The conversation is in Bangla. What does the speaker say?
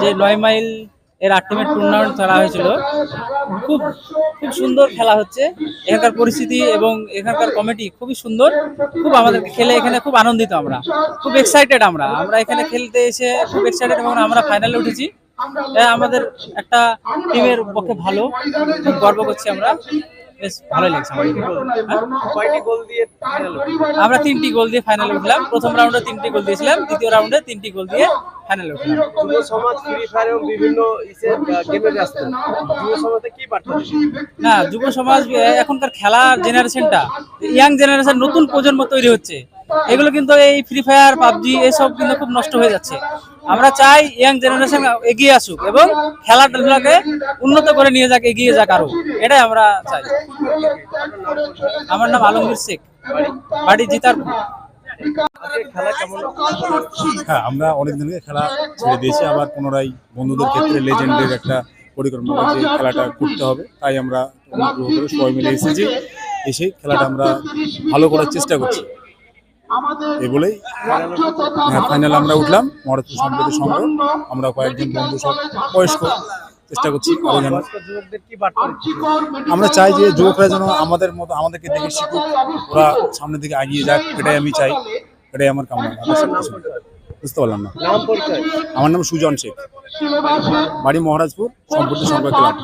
যে নয় মাইল এর আটটিমের টুর্নামেন্ট খেলা হয়েছিল, খুব খুব সুন্দর খেলা হচ্ছে। এখানকার পরিস্থিতি এবং এখানকার কমিটি খুবই সুন্দর, খুব আমাদের খেলে এখানে খুব আনন্দিত আমরা, খুব এক্সাইটেড আমরা। আমরা এখানে খেলতে এসে খুব এক্সাইটেড এবং আমরা ফাইনালে উঠেছি। আমাদের একটা টিমের পক্ষে ভালো, খুব গর্ব করছি আমরা। বেশ ভালোই লাগছে আমাদের। হ্যাঁ? আমরা তিনটি গোল দিয়ে ফাইনালে উঠলাম। প্রথম রাউন্ডে তিনটি গোল দিয়েছিলাম। দ্বিতীয় রাউন্ডে তিনটি গোল দিয়ে ফাইনালে উঠলাম। যুব সমাজ ফ্রি ফায়ার এবং বিভিন্ন গেমে ব্যস্ত। যুব সমাজে কি বার্তা না যুব সমাজ এখনকার খেলার জেনারেশনটা ইয়াং জেনারেশন নতুন প্রজন্ম তৈরি হচ্ছে। এগুলো কিন্তু এই ফ্রি ফায়ার পাবজি এসব কিন্তু খুব নষ্ট হয়ে যাচ্ছে। আমরা চাই ইয়াং জেনারেশন এগিয়ে আসুক এবং খেলাধুলাকে উন্নত করে নিয়ে যাক, এগিয়ে যাক আরও। এটাই আমরা চাই। আমার নাম আলমগীর শেখ। বাড়ি জিতার হ্যাঁ আমরা অনেক দিন খেলা ছেড়ে দিয়েছি। আবার পুনরায় বন্ধুদের ক্ষেত্রে লেজেন্ডের একটা পরিকল্পনা যে খেলাটা করতে হবে। তাই আমরা সবাই মিলে এসেছি। এসে খেলাটা আমরা ভালো করার চেষ্টা করছি। এই বলেই হ্যাঁ ফাইনাল আমরা উঠলাম মহারাজপুর সম্প্রীতি সংঘ। আমরা কয়েকজন বন্ধু সব বয়স্ক চেষ্টা করছি আরও যেন আমরা চাই যে যুবকরা যেন আমাদের মতো আমাদেরকে দেখে শিখুক ওরা সামনের দিকে এগিয়ে যাক এটাই আমি চাই। এটাই আমার কামনা। বুঝতে পারলাম না। আমার নাম সুজন শেখ। বাড়ি মহারাজপুর সম্পূর্ণ ক্লাব।